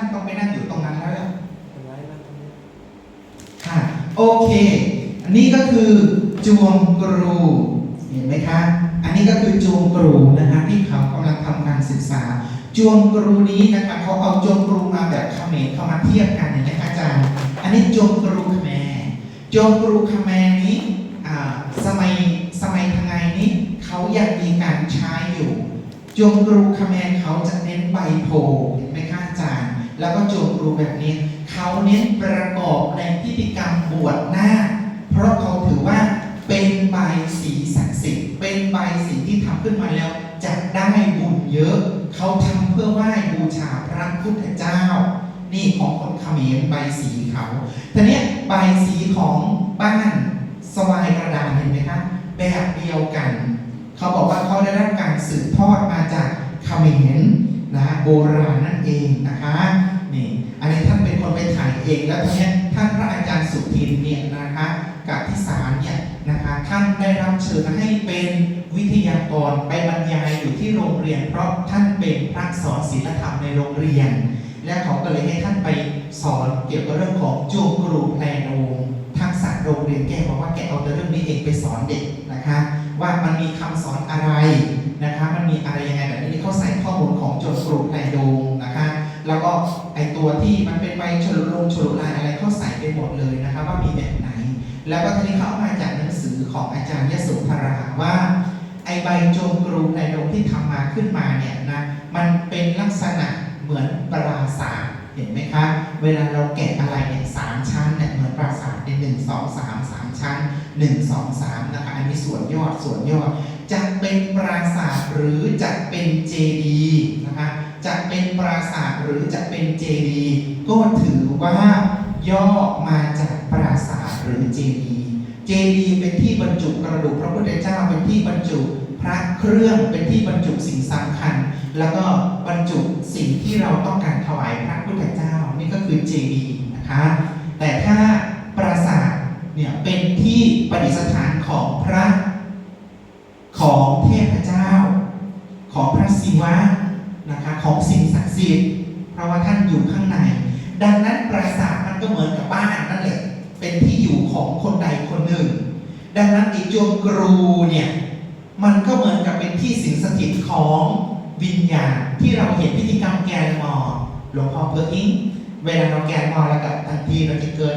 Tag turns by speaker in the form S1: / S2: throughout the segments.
S1: ท่านต้องไปนั่งอยู่ตรงนั้นแล้วล่ะ
S2: เป็นไรนะตรงนี้
S1: ค่ะโอเค อันนี้ก็คือจวงกรูเห็นไหมคะอันนี้ก็คือจวงกรูนะคะที่เขากำลังทำการศึกษา จวงกรูนี้นะคะเขาเอาจวงกรูมาแบบเขมรเข้ามาเทียบกันเห็นไหมคะอาจารย์ อันนี้จวงกรูเขมรจวงกรูเขมรนี้อ่าสมัยสมัยทางไงนี้เขายังมีการใช้อยู่ จวงกรูเขมรเขาจะเน้นใบโพ แล้วก็จวงกรูแบบนี้ เขาเน้นประกอบในพิธีกรรมบวชหน้า เพราะเขาถือว่าเป็นใบสีศักดิ์สิทธิ์เป็นใบสีที่ทำขึ้นมาแล้วจะได้บุญเยอะ เขาทำเพื่อไหว้บูชาพระพุทธเจ้า นี่ของคนเขมรใบสีเขาทีนี้ใบสีของบ้านสวายกระดานเห็นไหมคะแบบเดียวกัน เขาบอกว่าเขาได้รับการสืบทอดมาจากเขมร นะโบราณนั่นเองนะคะนี่อันนี้ท่านเป็นคนไปถ่ายเองแล้วทีเนี้ยท่านพระอาจารย์สุทินเนี่ยนะคะกับที่ศาลเนี่ยนะคะท่านได้รับเชิญให้เป็นวิทยากรไปบรรยายอยู่ที่โรงเรียน เพราะท่านเป็นพระสอนศีลธรรมในโรงเรียน และเขาก็เลยให้ท่านไปสอนเกี่ยวกับเรื่องของจูงกรูแพลนงทักษะโรงเรียนแกบอกว่าแกเอาแต่เรื่องนี้เองไปสอนเด็กนะคะ ว่ามันมีคำสอนอะไรนะคะ มันมีอะไรยังไงแบบนี้เขาใส่ข้อมูลของโจทย์กลุ่มไพโดงนะคะ แล้วก็ไอตัวที่มันเป็นใบฉลุลงฉลุลายอะไรเขาใส่ไปหมดเลยนะคะว่ามีแบบไหน แล้วก็ทีนี้เขามาจากหนังสือของอาจารย์ยโสธราว่าไอใบโจมกรูไพโดงที่ทำมาขึ้นมาเนี่ยนะมันเป็นลักษณะเหมือนปราสาทเห็นไหมคะ เวลาเราแกะอะไรเนี่ยสามชั้นเนี่ยเหมือนปราสาทเป็นหนึ่งสองสามสาม ชั้นหนึ่งสองสามนะคะอันนี้ส่วนยอดส่วนยอดจะเป็นปราสาทหรือจะเป็นเจดีย์นะคะจะเป็นปราสาทหรือจะเป็นเจดีย์ก็ถือว่าย่อมาจากปราสาทหรือเจดีย์เจดีย์เป็นที่บรรจุกระดูกพระพุทธเจ้าเป็นที่บรรจุพระเครื่องเป็นที่บรรจุสิ่งสำคัญ แล้วก็บรรจุสิ่งที่เราต้องการถวายพระพุทธเจ้านี่ก็คือเจดีย์นะคะแต่ถ้าปราสาท เนี่ยเป็นที่ประดิษฐานของพระของเทพเจ้า ของพระศิวะนะคะของสิ่งศักดิ์สิทธิ์เพราะว่าท่านอยู่ข้างใน ดังนั้นปราสาทมันก็เหมือนกับบ้านนั่นแหละเป็นที่อยู่ของคนใดคนหนึ่ง ดังนั้นอีจวงกรูเนี่ยมันก็เหมือนกับเป็นที่สิงสถิตของวิญญาณที่เราเห็นพิธีกรรมแกนมอหลวงพ่อเพออิงเวลาเราแกนมอแล้วก็ทันทีเราจะเกิด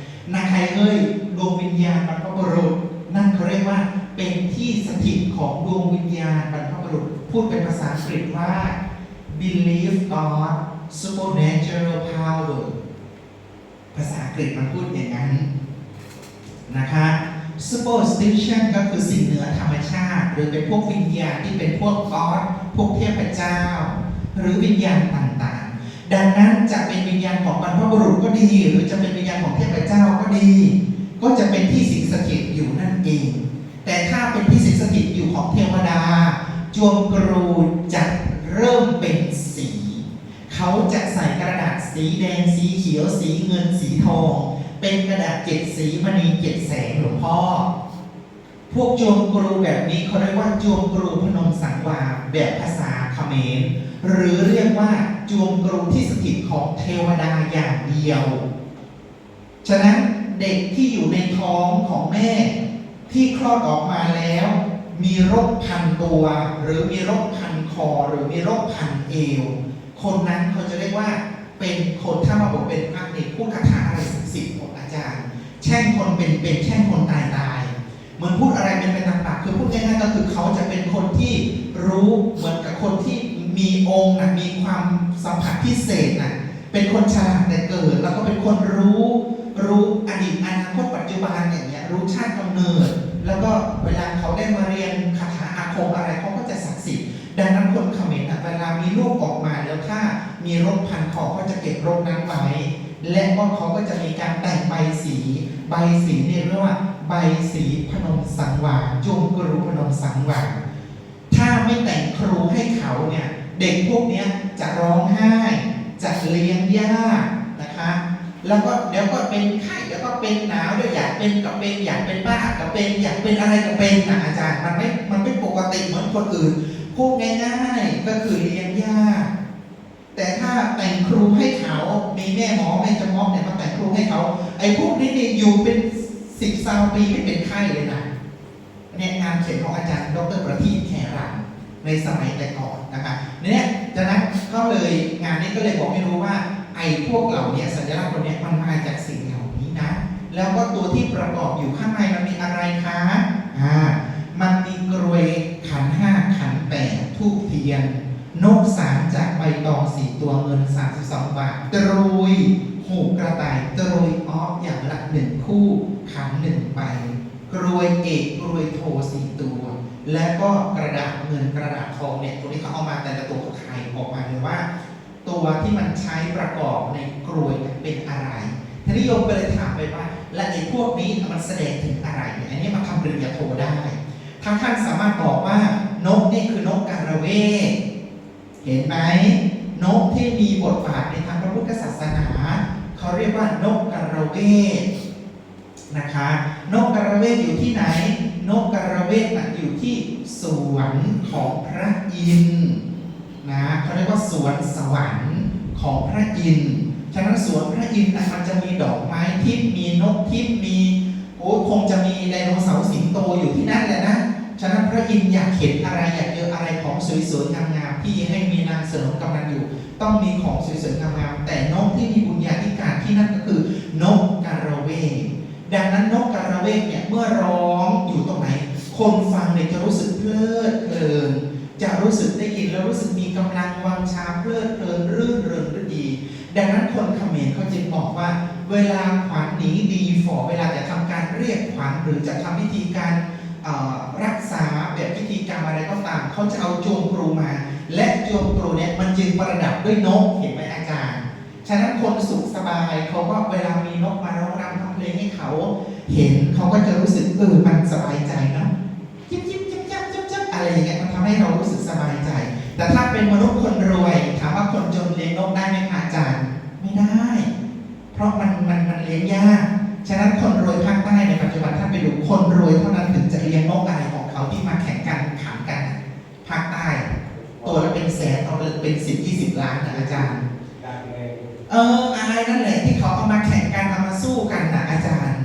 S1: นาใครูบางบางมอบางอเอ้ยดวงวิญญาณบรรพบุรุษ นั่นเขาเรียกว่าเป็นที่สถิตของดวงวิญญาณบรรพบุรุษ พูดเป็นภาษาอังกฤษว่า believe God supernatural power ภาษาอังกฤษมันพูดอย่างนั้นนะคะ superstition ก็คือสิ่งเหนือธรรมชาติ หรือเป็นพวกวิญญาณที่เป็นพวก God พวกเทพเจ้า หรือวิญญาณต่างๆ ดังนั้นจะเป็นวิญญาณของบรรพบุรุษก็ดี หรือจะเป็นวิญญาณของเทพเจ้าก็ดี ก็จะเป็นที่สิงสถิตอยู่นั่นเอง แต่ถ้าเป็นที่สิงสถิตอยู่ของเทวดา จวงกรูจะเริ่มเป็นสี เขาจะใส่กระดาษสีแดงสีเขียวสีเงินสีทอง เป็นกระดาษเจ็ดสีมณีเจ็ดแสงหลวงพ่อพวกจวงกรูแบบนี้เขาเรียกว่าจวงกรูพนมสังวาแบบภาษาเขมรหรือเรียกว่า จวงกรูที่สถิตของเทวดาอย่างเดียว ฉะนั้นเด็กที่อยู่ในท้องของแม่ ที่คลอดออกมาแล้ว มีโรคพันตัว หรือมีโรคพันคอ หรือมีโรคพันเอว คนนั้นเขาจะเรียกว่าเป็นคนถ้ามาบอกเป็นพระเอกพูดคาถาอะไรสิทธิ์ของอาจารย์ แช่งคนเป็นเป็นแช่งคนตายตายเหมือนพูดอะไรเป็นเป็นต่างๆคือพูดง่ายๆก็คือเขาจะเป็นคนที่รู้เหมือนกับคนที่ มีองค์นะมีความสัมผัสพิเศษนะเป็นคนฉลาดแต่เกิด แล้วก็เป็นคนรู้รู้อดีตอนาคตปัจจุบันอย่างเงี้ยรู้ชาติกำเนิด แล้วก็เวลาเขาได้มาเรียนคาถาอาคมอะไรเขาก็จะศักดิ์สิทธิ์ดังนั้นคนเขมรอะเวลามีลูกออกมาแล้วถ้ามีโรคพันคอก็จะเก็บโรคนั้นไว้และก็เขาก็จะมีการแต่งใบสี ใบสีเนี่ยเรียกว่า ใบสีพนมสังวาจุงกรูพนมสังวาถ้าไม่แต่งครูให้เขาเนี่ย เด็กพวกนี้จะร้องไห้ จะเลี้ยงยากนะคะ แล้วก็เดี๋ยวก็เป็นไข้เดี๋ยวก็เป็นหนาวเดี๋ยวอยากเป็นกับเป็นอยากเป็นบ้ากับเป็นอยากเป็นอะไรกับเป็นนะอาจารย์มันไม่มันไม่ปกติเหมือนคนอื่นพูดง่ายๆก็คือเลี้ยงยากแต่ถ้าแต่งครูให้เขามีแม่หมอแม่จมอกเนี่ยมาแต่งครูให้เขา ไอ้พวกนี้นี่อยู่เป็นสิบสาวปีไม่เป็นไข้เลยนะเนี่ยงานเขียนของอาจารย์ดรประทีปแขรัง ในสมัยแต่ก่อนนะคะเนี่ยจากนั้นก็เลยงานนี้ก็เลยบอกให้รู้ว่า ไอ้พวกเหล่าเนี้สัญลักษณ์ตัวเนี้ยมันมาจากสิ่งเหล่านี้นะ แล้วก็ตัวที่ประกอบอยู่ข้างในมันมีอะไรคะอ่ามันมีกรวยขันห้าขันแปดทูบเทียน นกสามจากใบตองสี่ตัวเงิน 32 บาทตรุยหูกระต่ายตรุยออฟอย่างละหนึ่งคู่ขันหนึ่งใบกรวยเอกกรวยโทสี่ตัว และก็กระดาษเงินกระดาษทองเนี่ยตัวนี้เขาเอามาแต่ละตัวเขาขายออกมาเลยว่า ตัวที่มันใช้ประกอบในกรวยเป็นอะไรทีนี้โยมก็เลยถามไปว่า และไอ้พวกนี้มันแสดงถึงอะไรเนี่ยอันนี้มาทำปริญญาโทได้ทางท่านสามารถบอกว่านกนี่คือนกกระเวกเห็นไหมนกที่มีบทบาทในทางพระพุทธศาสนาเขาเรียกว่านกกระเวกนะคะ นกกระเวกอยู่ที่ไหน นกกระเวกน่ะอยู่ที่สวนของพระอินทร์นะเขาเรียกว่าสวนสวรรค์ของพระอินทร์ฉะนั้นสวนพระอินทร์นะมันจะมีดอกไม้ทิพมีนกทิพมีโอ้คงจะมีไดโนเสาร์สิงโตอยู่ที่นั่นแหละนะฉะนั้นพระอินทร์อยากเห็นอะไรอยากเจออะไรของสวยๆงามๆที่ให้มีนางสนมกำลังอยู่ ต้องมีของสวยๆงามๆแต่นกที่มีบุญญาธิการที่นั่นก็คือนกกระเวก ดังนั้นนกกระเวกเนี่ยเมื่อร้องอยู่ตรงไหน คนฟังเนี่ยจะรู้สึกเพลิดเพลินจะรู้สึกได้ยินแล้วรู้สึกมีกำลังวังชาเพลิดเพลินรื่นเริงฤดี ดังนั้นคนเขมรเขาจึงบอกว่า เวลาขวัญหนีดีฝ่อเวลาจะทำการเรียกขวัญหรือจะทำพิธีการรักษาแบบพิธีกรรมอะไรก็ตามเขาจะเอาโจมกรูมา และโจมกรูเนี่ยมันจึงประดับด้วยนกเห็นไหมอาจารย์ ฉะนั้นคนสุขสบายเขาก็เวลามีนกมาร้องรำทำ เพลงให้เขาเห็นเขาก็จะรู้สึกเออมันสบายใจเนาะจิ๊บจิ๊บจิ๊บจิ๊บจิ๊บจิ๊บอะไรอย่างเงี้ยมันทำให้เรารู้สึกสบายใจ แต่ถ้าเป็นมนุษย์คนรวยถามว่าคนจนเลี้ยงนกได้ไหมคะอาจารย์ไม่ได้ เพราะมันมันมันเลี้ยงยากฉะนั้นคนรวยภาคใต้ในปัจจุบันถ้าไปดูคนรวยเท่านั้นถึงจะเลี้ยงนกอะไรของเขาที่มาแข่งกันขันกันภาคใต้ตัวละเป็นแสนเอาไปเป็นสิบยี่สิบล้านนะอาจารย์
S2: ดังเลย
S1: เอออะไรนั่นแหละที่เขาเอามาแข่งกันเอามาสู้กันนะอาจารย์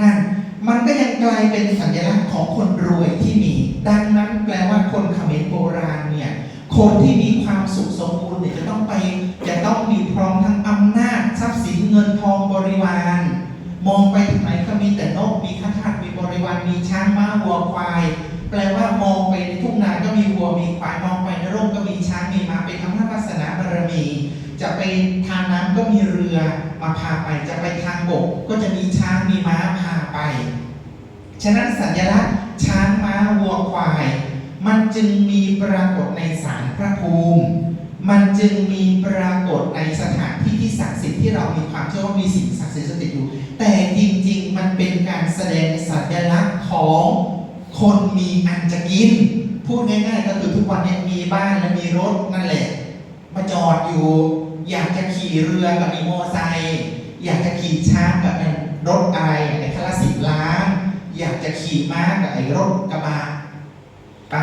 S1: นั่น มัน ก็ยังกลายเป็นสัญลักษณ์ของคนรวยที่มี ดังนั้นแปลว่าคนเขมรโบราณเนี่ย คนที่มีความสุขสมบูรณ์เนี่ยจะต้องไปจะต้องมีพร้อมทั้งอำนาจทรัพย์สินเงินทองบริวาร มองไปถึงไหนก็มีแต่นกมีข้าทาสมีบริวารมีช้างม้าวัวควาย แปลว่ามองไปในทุ่งนาก็มีวัวมีควายมองไปในร่มก็มีช้างมีม้าเป็นอำนาจวาสนาบารมีจะไปทางน้ำก็มีเรือมาพาไป จะไปทางบกก็จะมีช้างมีม้าพาไป ฉะนั้นสัญลักษณ์ช้างม้าวัวควาย มันจึงมีปรากฏในสารพระภูมิ มันจึงมีปรากฏในสถานที่ที่ศักดิ์สิทธิ์ที่เรามีความเชื่อว่ามีสิ่งศักดิ์สิทธิ์สถิตอยู่ แต่จริงๆ มันเป็นการแสดงสัญลักษณ์ของคนมีอันจะกิน พูดง่ายๆ ก็คือทุกวันนี้มีบ้านและมีรถนั่นแหละ มาจอดอยู่ อยากจะขี่เรือกับมีมอไซค์อยากจะขี่ช้างกับรถอะไรไอ้คลาสสิบล้าน อยากจะขี่ม้ากับไอ้รถกระบะไป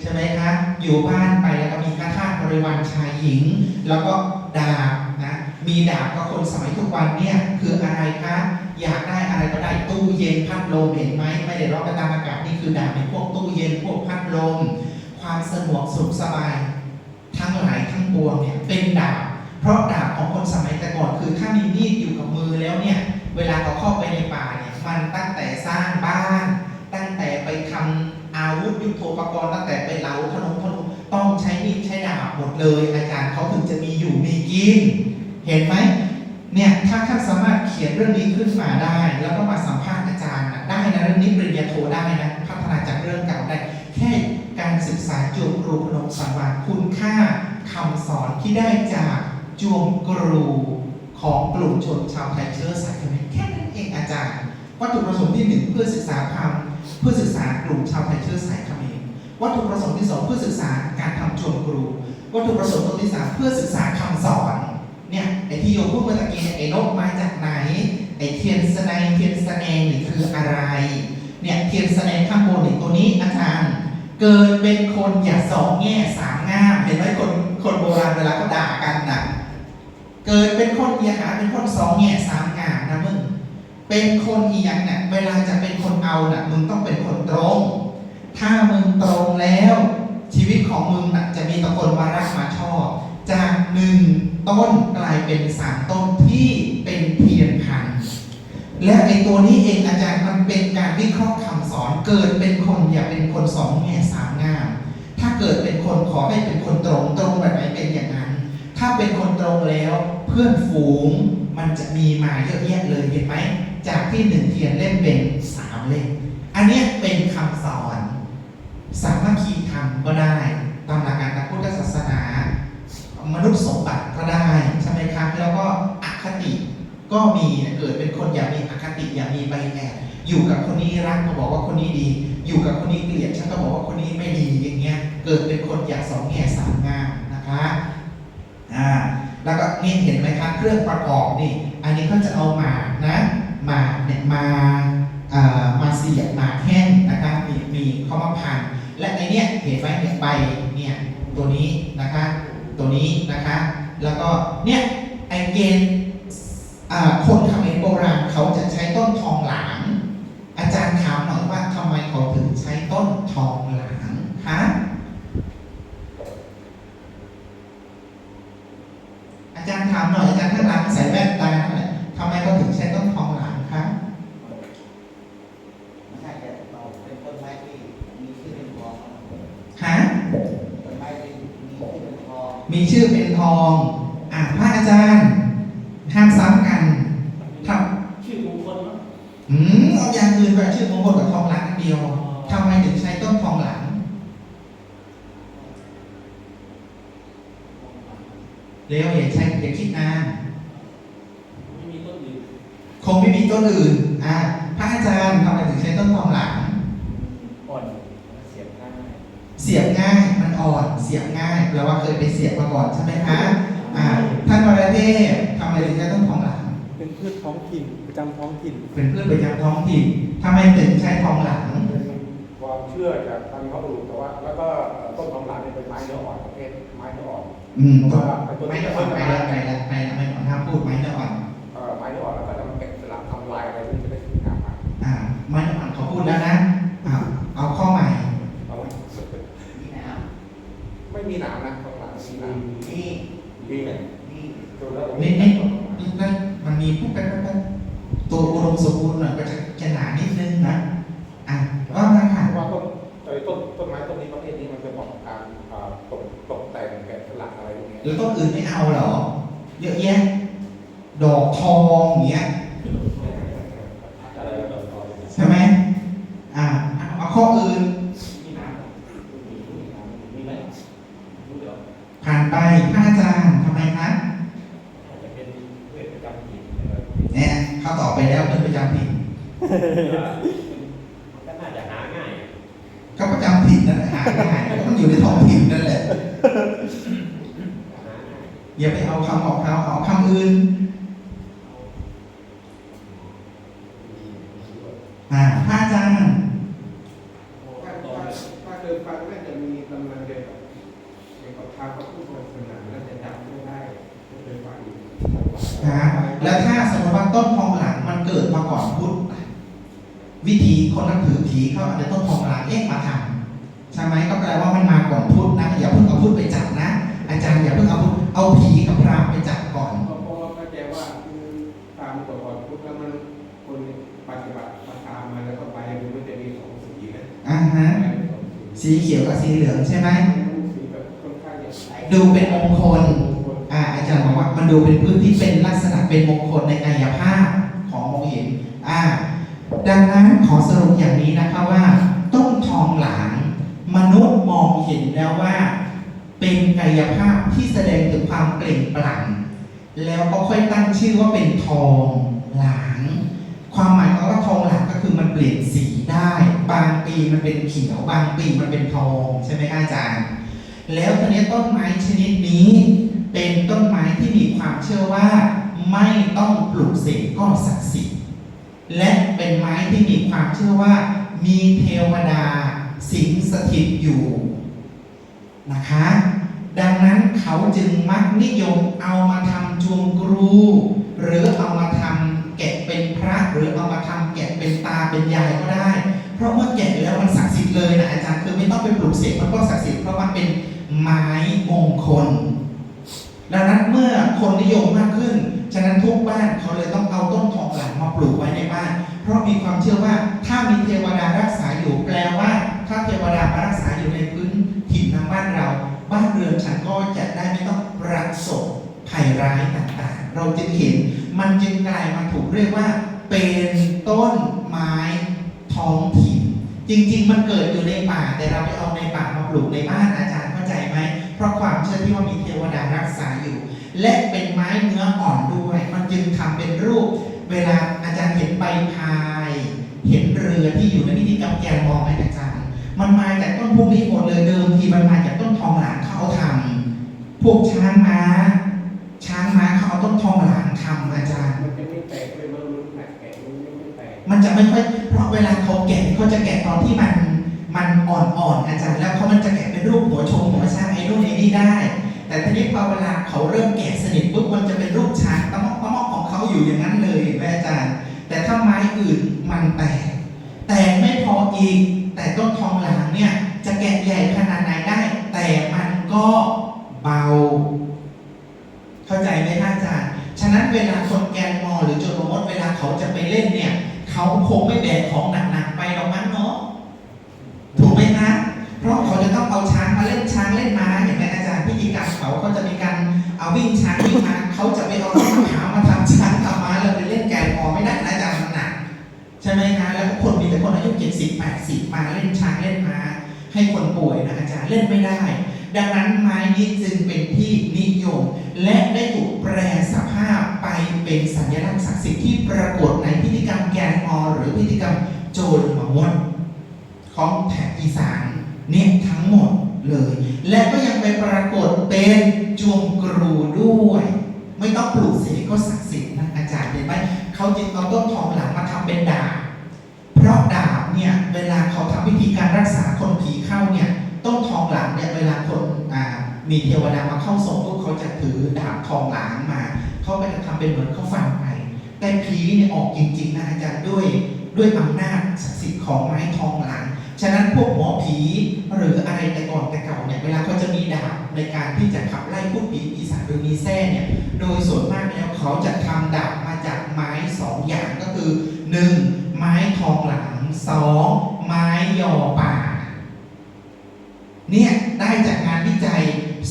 S1: ใช่ไหมคะอยู่บ้านไปแล้วก็มีข้าทาสบริวารชายหญิง แล้วก็ดาบนะมีดาบก็คนสมัยทุกวันเนี่ยคืออะไรคะอยากได้อะไรก็ได้ตู้เย็นพัดลมเห็นไหมไม่ได้ร้อนไปตามอากาศนี่คือดาบในพวกตู้เย็นพวกพัดลม ความสะดวกสุขสบาย ทั้งหลายทั้งปวงเนี่ยเป็นดาบ เพราะดาบของคนสมัยแต่ก่อนคือถ้ามีมีดอยู่กับมือแล้วเนี่ยเวลาเขาเข้าไปในป่า มันตั้งแต่สร้างบ้าน ตั้งแต่ไปทำอาวุธยุทโธปกรณ์ตั้งแต่ไปเหลาขนมขนมต้องใช้มีดใช้ดาบหมดเลย อาจารย์เขาถึงจะมีอยู่มีกิน เห็นไหมเนี่ยถ้าท่านสามารถเขียนเรื่องนี้ขึ้นมาได้ แล้วก็มาสัมภาษณ์อาจารย์ได้นะเรื่องนี้ปริญญาโทได้นะพัฒนาจากเรื่องเก่าได้แค่การศึกษาจวงครูพนมสังวานคุณค่าคำสอนที่ได้จากจวงกรูของกลุ่มชนชาวไทยเชื้อสายเขมรแค่นั้นเองอาจารย์ วัตถุประสงค์ที่หนึ่งเพื่อศึกษาธรรมเพื่อศึกษากลุ่มชาวไทยเชื้อสายเขมรวัตถุประสงค์ที่สองเพื่อศึกษาการทำชมครูวัตถุประสงค์ตัวที่สามเพื่อศึกษาคำสอนเนี่ยไอที่โยมพูดเมื่อตะกี้เนี่ยไอนกมาจากไหนไอเทียนสนเทียนสแนงนี่คืออะไรเนี่ยเทียนสแนงข้างบนนี่ตัวนี้อาจารย์เกิดเป็นคนอย่าสองแง่สามง่ามเห็นไหมคนคนโบราณเวลาเขาด่ากันนะเกิดเป็นคนอย่าหาเป็นคนสองแง่สามงามนะมึง เป็นคนอีหยังเนี่ยเวลาจะเป็นคนเอาน่ะมึงต้องเป็นคนตรง ถ้ามึงตรงแล้ว ชีวิตของมึงน่ะจะมีแต่คนมารักมาชอบ จากหนึ่งต้นกลายเป็นสามต้นที่เป็นเพียรพันและไอตัวนี้เองอาจารย์มันเป็นการวิเคราะห์คำสอนเกิดเป็นคนอย่าเป็นคนสองแง่สามงามถ้าเกิดเป็นคนขอให้เป็นคนตรงตรงแบบไหนเป็นอย่างนั้น ถ้าเป็นคนตรงแล้วเพื่อนฝูงมันจะมีมาเยอะแยะเลยเห็นไหม จากที่หนึ่งเทียนเล่มเป็นสามเล่มอันนี้เป็นคำสอนสามัคคีธรรมก็ได้ ตามหลักการทางพุทธศาสนา มนุษย์สมบัติก็ได้ใช่ไหมครับแล้วก็อคติก็มีเกิดเป็นคนอย่ามีอคติอย่ามีใบแอบอยู่กับคนนี้รักก็บอกว่าคนนี้ดี อยู่กับคนนี้เกลียดฉันก็บอกว่าคนนี้ไม่ดีอย่างเงี้ยเกิดเป็นคนอย่างสองแง่สามงามนะคะอ่าแล้วก็นี่เห็นไหมครับเครื่องประกอบนี่ อันนี้เขาจะเอามานะ หมากเนี่ยมาอ่ามาเสียบหมากแห้งนะคะมีมีเขามาพันและในเนี้ยเห็นไหมเนี่ยใบเนี่ยตัวนี้นะคะตัวนี้นะคะแล้วก็เนี่ยไอเกณฑ์อ่าคนเขมรโบราณเขาจะใช้ต้นทองหลางอาจารย์ถามหน่อยว่าทำไมเขาถึงใช้ต้นทองหลางคะอาจารย์ถามหน่อยอาจารย์ข้างหลังใส่แว่นตานั่นแหละทำไมเขาถึงใช้ต้นทองหลางคะ
S2: ไม่ใช่แต่เราเป็นต้นไม้ที่มีชื่อเป็นทองนะ
S1: ฮะ
S2: ต้นไม้ที่มีชื่อเป็นทอง
S1: มี ชื่อเป็นทองอ่าพระอาจารย์ห้ามซ้ำกันทำ
S3: ชื่อมงคลเนาะ
S1: อืมเอาอย่างอื่นแบบชื่อมงคลกับทองหลังอันเดียวทำไมถึงใช้ต้นทองหลัง เร็วอย่าใช้อย่าคิดนาน
S3: ไม่มีต้นอื่น
S1: คงไม่มีต้นอื่น อ่าพระอาจารย์ทำไมถึงใช้ต้นทองหลัง
S3: อ่อนเสียบง่าย
S1: เสียบง่าย มันอ่อน เสี ยบง่ายแปลว่าเคยไปเสียบมาก่อนใช่ไหมคะอ่าท่านวรเทพทำไมถึงใช้ต้นทองหลัง
S4: เป็นพืชท้องถิ่นประจำท้องถิ่น
S1: เป็นเพื่อนประจำท้องถิ่นทำไมถึงใช้ทองหลัง
S4: เป็นความเชื่อจากทางพระบุรุษแต่ว่า แล้วก็ต้นทองหลางเนี่ยเป็นไม้เนื้ออ่อนประเภทไม้เนื้ออ่อน
S1: อืม
S4: เพราะว่าไอ้ตัว
S1: ไม่
S4: นี้
S1: เนื้
S4: จะ
S1: ออ่อน
S4: เป็น
S1: ไป
S4: ไม้
S1: แล้วไปแล้
S4: วไปแล้ว เย
S1: อะแยะ ดอกทองอย่างเงี้ย
S4: อะไรก็ต่อต่อเลย
S1: ใช่ไหมอ่าเอาข้ออื่น
S3: มีน้ำมีน้ำมีไหมรู้เดี๋ยว
S1: ผ่านไปพระอาจารย์ทำไมคะ
S3: อาจจะเป็นเวทประจำถิ่น
S1: เนี่ยเขาตอบไปแล้วเพื่อนประจำถิ่น
S3: ก็น่าจะหาง่าย
S1: ก็ประจำถิ่นนั่นแหละหาง่ายเพราะมันอยู่ในท้องถิ่นนั่นแหละ
S3: หาง่าย
S1: อย่าไปเอาคำของเขาเอาคำอื่นอ่าพระอาจารย์
S5: ถ้าเคยฟังน่าจะมีตำนานเกี่ยวกับเกี่ยวกับทางพระพุทธศาสนาน่าจะจำไม่ได้เคยฟังอยู่
S1: นะแล้วถ้าสมมติว่าต้นทองหลังมันเกิดมาก่อนพุทธวิธีคนนับถือผีเขาอาจจะต้นทองหลังเอ๊ะมาทำใช่ไหมก็แปลว่ามันมาก่อนพุทธนะอย่าเพิ่งเอาพุทธไปจับนะ อาจารย์อย่าเพิ่งเอาพุทธ เอาผีกับพราหมณ์ไปจับก่อน
S5: เพราะเพราะว่าเข้าใจว่าคือตามตัวก่อนพุทธแล้วมันคนปฏิบัติมาตามมาแล้วก็ไปมันจะมีสองสีนะ
S1: อ่าฮะ
S5: ไปเป็นสองสี
S1: สีเขียวกับสีเหลืองใช่ไหม
S5: สีแบบค่อนข้างจะ
S1: ดูเป็นมงคลอ่าอาจารย์บอกว่ามันดูเป็นพื้นที่เป็นลักษณะเป็นมงคลในกายภาพของมองเห็นอ่าดังนั้นขอสรุปอย่างนี้นะคะว่า ต้นทองหลางมนุษย์มองเห็นแล้วว่า เป็นกายภาพที่แสดงถึงความเปล่งปลั่ง แล้วก็ค่อยตั้งชื่อว่าเป็นทองหลาง ความหมายของว่าทองหลางก็คือมันเปลี่ยนสีได้ บางปีมันเป็นเขียว บางปีมันเป็นทองใช่ไหมคะอาจารย์ แล้วทีนี้ต้นไม้ชนิดนี้ เป็นต้นไม้ที่มีความเชื่อว่า ไม่ต้องปลูกเสกก็ศักดิ์สิทธิ์และเป็นไม้ที่มีความเชื่อว่า มีเทวดาสิงสถิตอยู่ นะคะ ดังนั้นเขาจึงมักนิยมเอามาทำจวงกรู หรือเอามาทำแกะเป็นพระหรือเอามาทำแกะเป็นตาเป็นยายก็ได้ เพราะเมื่อแกะแล้วมันศักดิ์สิทธิ์เลยนะอาจารย์คือไม่ต้องไปปลูกเสกมันก็ศักดิ์สิทธิ์เพราะมันเป็นไม้มงคล ดังนั้นเมื่อคนนิยมมากขึ้น ฉะนั้นทุกบ้านเขาเลยต้องเอาต้นทองหลางมาปลูกไว้ในบ้าน เพราะมีความเชื่อว่าถ้ามีเทวดารักษาอยู่แปลว่า ถ้าเทวดามารักษาอยู่ในพื้นถิ่นทางบ้านเรา บ้านเรือนฉันก็จะได้ไม่ต้องประสบภัยร้ายต่างๆ เราจึงเห็นมันจึงกลายมาถูกเรียกว่า เป็นต้นไม้ท้องถิ่น จริง ๆ มันเกิดอยู่ในป่า แต่เราไปเอาในป่ามาปลูกในบ้านอาจารย์เข้าใจไหมเพราะความเชื่อที่ว่ามีเทวดารักษาอยู่ และเป็นไม้เนื้ออ่อนด้วย มันจึงทำเป็นรูป เวลาอาจารย์เห็นใบพา มันมาจากต้นพวกนี้หมดเลยเดิมทีมันมาจากต้นทองหลางเขาเอาทำพวกช้างม้า ช้างม้าเขาเอาต้นทองหลางทำอาจารย์
S4: มันจะไม่แตกเลยมันรุนแตกแตกมันไม่ไม่แตก
S1: มันจะไม่ค่อยเพราะเวลาเขาแกะเขาจะแกะตอนที่มันมันอ่อนๆอาจารย์แล้วเขามันจะแกะเป็นรูปหัวชงหัวช้างไอ้นู่นไอ้นี่ได้ แต่ทีนี้พอเวลาเขาเริ่มแกะสนิทปุ๊บมันจะเป็นรูปช้างตะมอกตะมอกของเขาอยู่อย่างนั้นเลยเห็นไหมอาจารย์ แต่ถ้าไม้อื่นมันแตกแตกไม่พออีก แต่ต้นทองหลางเนี่ยจะแกะใหญ่ขนาดไหนได้ แต่มันก็เบา เข้าใจไหมท่านอาจารย์ ฉะนั้นเวลาคนแกนมอหรือจนมดเวลาเขาจะไปเล่นเนี่ย เขาคงไม่แบกของหนักๆไปหรอกมั้งเนาะ ถูกไหมคะ เพราะเขาจะต้องเอาช้างมาเล่นช้างเล่นม้าเห็นไหมอาจารย์พิธีการเขาเขาจะมีการเอาวิ่งช้างวิ่งม้าเขาจะไปเอารถมะขามมาทำช้างทำ ไหมคะแล้วคนมีแต่คนอายุเจ็ดสิบแปดสิบมาเล่นช้างเล่นม้าให้คนป่วยนะอาจารย์เล่นไม่ได้ ดังนั้นไม้นี้จึงเป็นที่นิยม และได้ถูกแปรสภาพไปเป็นสัญลักษณ์ศักดิ์สิทธิ์ที่ปรากฏในพิธีกรรมแกนมอหรือพิธีกรรมโจรมามดของแถบอีสานเนี่ยทั้งหมดเลย และก็ยังไปปรากฏเป็นจวงกรูด้วย ไม่ต้องปลูกเสกก็ศักดิ์สิทธิ์นะอาจารย์เห็นไหมเขาจึงเอาต้นทองหลังมาทำเป็นดาบ มีเทวดามาเข้าทรงพวกเขาจะถือดาบทองหลางมา เขาก็จะทำเป็นเหมือนเขาฟังไป แต่ผีเนี่ยออกจริงๆนะอาจารย์ด้วยด้วยอำนาจศักดิ์สิทธิ์ของไม้ทองหลางฉะนั้นพวกหมอผีหรืออะไรแต่ก่อนแต่เก่าเนี่ยเวลาเขาจะมีดาบในการที่จะขับไล่พูดผีปีศาจหรือมีแส้เนี่ยโดยส่วนมากแล้วเขาจะทำดาบมาจากไม้สองอย่างก็คือหนึ่งไม้ทองหลางสองไม้ยอป่าเนี่ยได้จากงานวิจัย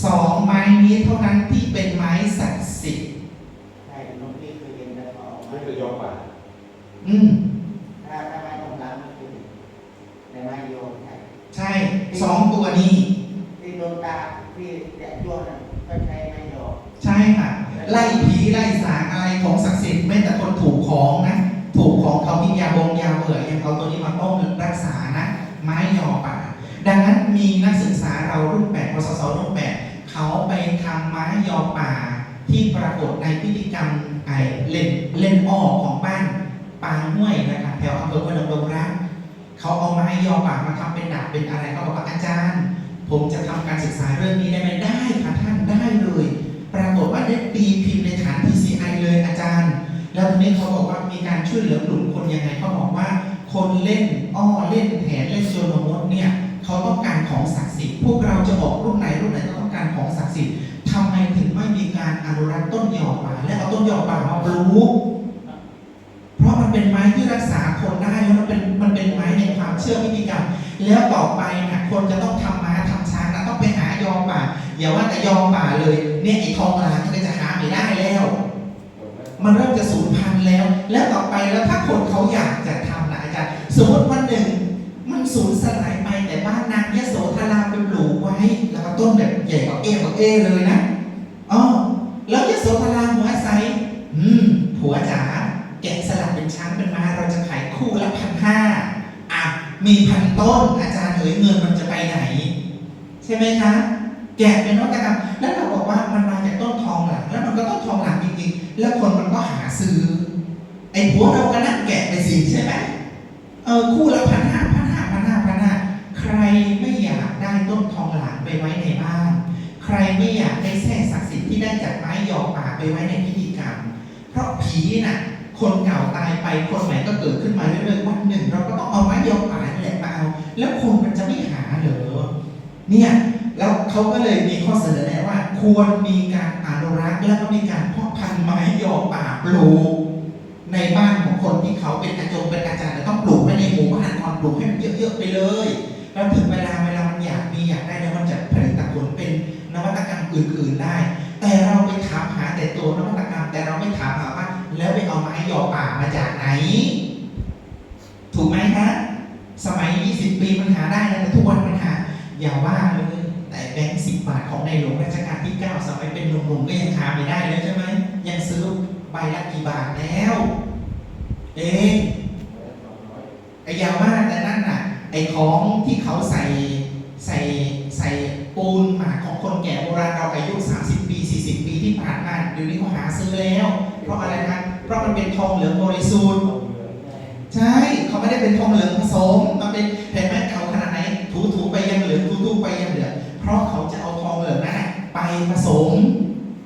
S1: สองไม้นี้เท่านั้นที่เป็นไม้ศักดิ์สิทธิ์
S2: ใช่น้องพี่เคยเห็นแล้วเขาเอา
S4: ไม่
S2: มา
S4: จะยอมป่า
S1: อืม
S2: ถ้าถ้าไม้ตรงกลางมันคือในไม้โยนใช่
S1: ใช่สองตัวนี้
S2: ที่โดนตาที่แดดโยนน่ะก็ใช้ไม้โยน
S1: ใช่ค่ะ ไล่ผีไล่สางอะไรของศักดิ์สิทธิ์แม้แต่คนถูกของนะ ถูกของเขากินยาบงยาเบื่อยังเอาตัวนี้มาต้มรักษานะ ไม้ยอป่า ดังนั้นมีนักศึกษาเรารุ่นแปดพศรุ่นแปดเขาไปทำไม้ยอป่า ที่ปรากฏในพิธีกรรมไอเล่นเล่นอ้อของบ้านปางห้วยนะคะแถวอำเภอพนมดงรักเขาเอาไม้ยอป่ามาทำเป็นดาบเป็นอะไรเขาบอกว่าอาจารย์ ผมจะทำการศึกษาเรื่องนี้ได้ไหมได้ค่ะท่านได้เลย ปรากฏว่าได้ตีพิมพ์ในฐาน TCI เลยอาจารย์ แล้วทีนี้เขาบอกว่ามีการช่วยเหลือกลุ่มคนยังไงเขาบอกว่า คนเล่นอ้อเล่นแผนเล่นโจรมดเนี่ยเขาต้องการของศักดิ์สิทธิ์พวกเราจะบอกรุ่นไหนรุ่นไหนก็ต้องการของศักดิ์สิทธิ์ทำไมถึงไม่มีการอนุรักษ์ต้นยอป่าและเอาต้นยอป่ามาปลูก เป็นไม้ที่รักษาคนได้แล้วมันเป็นมันเป็นไม้ในความเชื่อพิธีกรรมแล้วต่อไปนะคนจะต้องทำม้าทำช้างนะต้องไปหายอป่าอย่าว่าแต่ยอป่าเลย เนี่ยไอ้ทองหลานก็จะหาไม่ได้แล้ว มันเริ่มจะสูญพันธุ์แล้ว แล้วต่อไปแล้วถ้าคนเขาอยากจะทำนะอาจารย์สมมติวันหนึ่ง มันสูญสลายไปแต่บ้านนางยโสธราไปปลูกไว้ แล้วก็ต้นแบบใหญ่กว่าเอวกว่าเอเลยนะอ๋อแล้วยโสธราหัวแส มีพัน ต้น อาจารย์เอ๋ยเงินมันจะไปไหน ใช่ไหมคะ แกะเป็นนวัตกรรม แล้วเราบอกว่ามันมาจากต้นทองหลังแล้วมันก็ต้นทองหลังจริงๆ แล้วคนมันก็หาซื้อ ไอ้ผัวเราก็นั่งแกะไปสิใช่ไหมเออคู่ละพันห้าพันห้าพันห้าพันห้าใครไม่อยากได้ต้นทองหลังไปไว้ในบ้าน ใครไม่อยากได้แท่ศักดิ์สิทธิ์ที่ได้จากไม้หยอกป่าไปไว้ในพิธีกรรม เพราะผีน่ะ คนเก่าตายไปคนใหม่ก็เกิดขึ้นมาเรื่อยๆวันหนึ่ง เราก็ต้องเอาไม้ แล้วคนมันจะไม่หาเหรอเนี่ยแล้วเขาก็เลยมีข้อเสนอแนะว่า ควรมีการอนุรักษ์แล้วก็มีการเพาะพันธุ์ไม้ยอป่าปลูกในบ้านของคนที่เขาเป็นอาจารย์เป็นอาจารย์ต้องปลูกไว้ในหมู่บ้านก่อนปลูกให้มันเยอะๆไปเลย แล้วถึงเวลาเวลามันอยากมีอยากได้แล้วมันจะผลิตผลเป็นนวัตกรรมอื่นๆได้ แต่เราไปถามหาแต่ตัวนวัตกรรม แต่เราไม่ถามหาว่าแล้วไปเอาไม้ยอป่ามาจากไหน ถูกไหมคะสมัย 20 ปีมันหาได้นะแต่ทุกวันมันหาอย่าว่าเลยแต่แบงค์สิบบาทของในหลวงรัชกาลที่9สมัยเป็นหนุ่มๆก็ยังหาไม่ได้เลยใช่ไหมยังซื้อใบละกี่บาทแล้ว เองไอ้ยาว่าแต่นั่นน่ะไอ้ของที่เขาใส่ใส่ใส่ปูนหมากของคนแก่โบราณเราอายุ 30 ปี 40 ปีที่ผ่านมาเดี๋ยวนี้เขาหาซื้อแล้ว เพราะอะไรนะเพราะมันเป็นทองเหลืองบริสุทธิ์ ใช่เขาไม่ได้เป็นทองเหลืองผสมมันเป็นเห็นไหมเขาขนาดไหนถูถูๆไปยังเหลืองถูถูๆไปยังเหลืองเพราะเขาจะเอาทองเหลืองนั้นน่ะไปผสม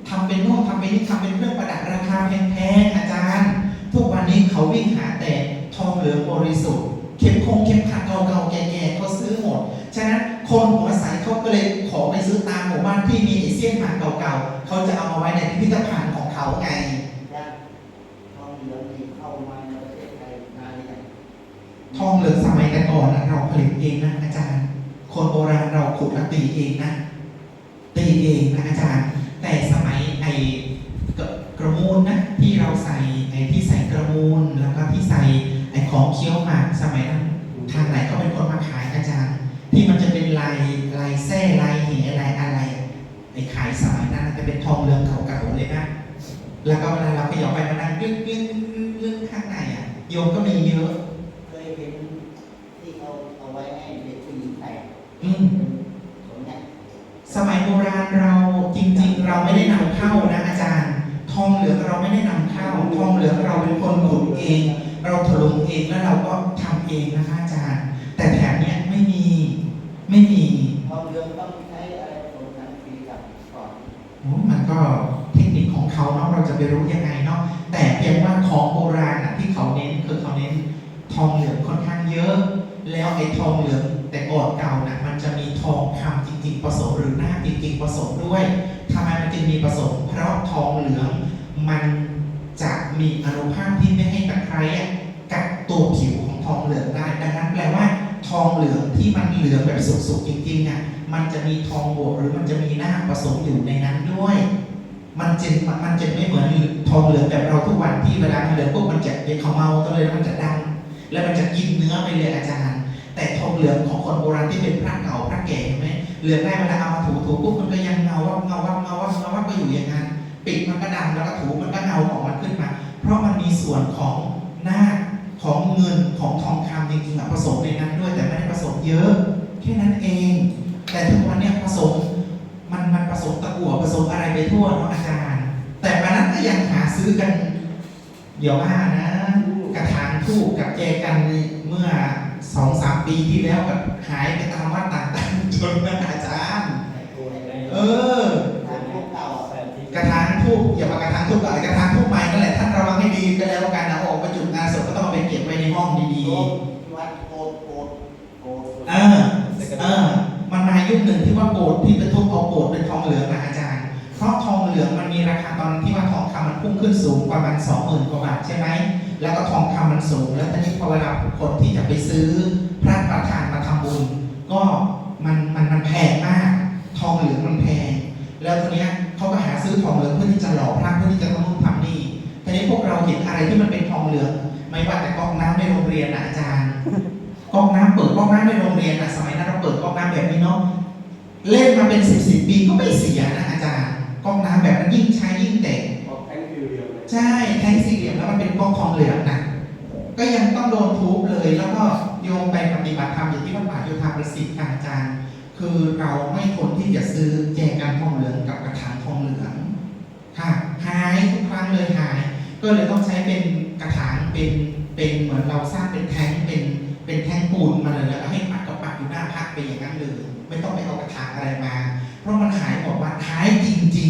S1: ทำเป็นโน่นทำเป็นนี่ทำเป็นเครื่องประดับราคาแพงๆอาจารย์ ทุกวันนี้เขาวิ่งหาแต่ทองเหลืองบริสุทธิ์เข็มคงเข็มขัดเก่าๆแก่ๆเขาซื้อหมด ฉะนั้นคนหัวใสเขาก็เลยขอไปซื้อตามหมู่บ้านที่มีไอเซียนหมาเก่าๆเขาจะเอามาไว้ในพิพิธภัณฑ์ของเขาไง แต่ก่อนนะเราผลิตเองนะอาจารย์ คนโบราณเราขุดและตีเองนะตีเองนะอาจารย์ แต่สมัยไอกระกระมูลนะที่เราใส่ไอที่ใส่กระมูลแล้วก็ที่ใส่ไอของเคี้ยวหมากสมัยนั้นทางไหนเขาเป็นคนมาขายอาจารย์ ที่มันจะเป็นลายลายแส้ลายเหลายอะไรไอขายสมัยนั้นจะเป็นทองเหลืองเก่าๆเลยนะแล้วก็เวลาเราขยับไปมานั่งลึกลึกลึกข้างในอะโยมก็มีเยอะ
S2: เคยเห็นที่เขาเอาไว้ให้เด็กผู้หญิงใส่
S1: อืม
S2: สมเนี่ย
S1: สมัยโบราณเราจริง ๆ เราไม่ได้นำเข้านะอาจารย์ ทอง เหลืองเราไม่ได้นำเข้าทองเหลืองเราเป็นคนขุดเอง เราถลุงเองแล้วเราก็ทำเองนะคะอาจารย์ แต่แถบเนี้ยไม่มีไม่มี
S2: ทองเหลืองต้องใช้อะไรผสมกันปีกับก่อน
S1: โอ้มันก็เทคนิคของเขาเนาะเราจะไปรู้ยังไงเนาะแต่เพียงว่าของโบราณน่ะที่เขาเน้นคือเขาเน้นทองเหลืองค่อนข้างเยอะ แล้วไอ้ทองเหลืองแต่ก่อนเก่าน่ะมันจะมีทองคำจริง ๆ ผสมหรือหน้าจริง ๆ ผสมด้วยทำไมมันจึงมีผสมเพราะทองเหลือง มันจะมีอนุภาพที่ไม่ให้ตะไคร้อะกัดตัวผิวของทองเหลืองได้ดังนั้นแปลว่า ทองเหลืองที่มันเหลืองแบบสุกๆจริงๆอะมันจะมีทองบวกหรือมันจะมีหน้าผสมอยู่ในนั้นด้วย มันจะมันมันจะไม่เหมือนทองเหลืองแบบเราทุกวันที่เวลามันเหลืองปุ๊บมันจะเป็นขาเมาตัวเลยมันจะดำแล้วมันจะกินเนื้อไปเลยอาจารย์ แต่ทองเหลืองของคนโบราณที่เป็นพระเก่าพระแก่เห็นไหมเหลืองได้เวลาเอามาถูถูปุ๊บมันก็ยังเงาว่าเงาว่าเงาว่าเงาว่าก็อยู่อย่างนั้น ปิดมันก็ดำแล้วก็ถูมันก็เงาของมันขึ้นมา เพราะมันมีส่วนของหน้าของเงินของทองคำจริงๆอะผสมในนั้นด้วยแต่ไม่ได้ผสมเยอะแค่นั้นเอง แต่ทุกวันเนี้ยผสมมันมันผสมตะกั่วผสมอะไรไปทั่วเนาะอาจารย์ แต่วันนั้นก็ยังหาซื้อกัน เดี๋ยวว่านะกระถางทูบกับแจกันนี่เมื่อสองสามปีที่แล้วก็หายไปตามวัดต่างๆจนนะอาจารย์
S2: ในตัวใน
S1: เออ
S2: อ
S1: ย่ามากระถางทูบกับกระถางทูบใหม่นั่นแหละท่านระวังให้ดีก็แล้วกันนะออกไปจุดงานศพก็ต้องเอาไปเก็บไว้ในห้องดี
S2: โยมที่วัดโกดโกดโกด
S1: ๆเออเออมันมายุคหนึ่งที่ว่าโกดที่เป็นทุบเอาโกดเป็นทองเหลืองนะอาจารย์ เพราะทองเหลืองมันมีราคาตอนที่ว่าทองคำมันพุ่งขึ้นสูงประมาณสองหมื่นกว่าบาทใช่ไหมแล้วก็ทองคำมันสูง แล้วทีนี้พอเวลาคนที่จะไปซื้อพระประธานมาทำบุญ ก็มันมันมันแพงมาก ทองเหลืองมันแพง แล้วทีเนี้ยเขาก็หา ซื้อทองเหลืองเพื่อที่จะหล่อพระเพื่อที่จะทำนู่นทำนี่ทีนี้พวกเราเห็นอะไรที่มันเป็นทองเหลือง ไม่ว่าแต่ก๊อกน้ำในโรงเรียนนะอาจารย์ก๊อกน้ำเปิดก๊อกน้ำในโรงเรียนนะสมัยนั้นเราเปิดก๊อกน้ำแบบนี้เนาะเล่นมาเป็นสิบสิบปีก็ไม่เสียนะอาจารย์ก๊อกน้ำแบบนั้นยิ่งใช้ยิ่งแต่ง
S4: ออกแทงคือเดียวเลย
S1: ใช่แท่งสี่เหลี่ยมแล้วมันเป็นก๊อกทองเหลืองนะก็ยังต้องโดนทุบเลย แล้วก็โยมไปปฏิบัติธรรมอย่างที่วัดป่าโยธาประสิทธิ์ค่ะอาจารย์ คือเราไม่คนที่จะซื้อแจกันทองเหลืองกับกระถางทองเหลืองค่ะหายทุกครั้งเลยหาย ก็เลยต้องใช้เป็นกระถางเป็นเป็นเหมือนเราสร้างเป็นแท้งเป็นเป็นแท่งปูนมาเลยแล้วให้ปักก็ปักอยู่หน้าพักไปอย่างนั้นเลยไม่ต้องไปเอากระถางอะไรมา เพราะมันหายบอกว่าหายจริงๆ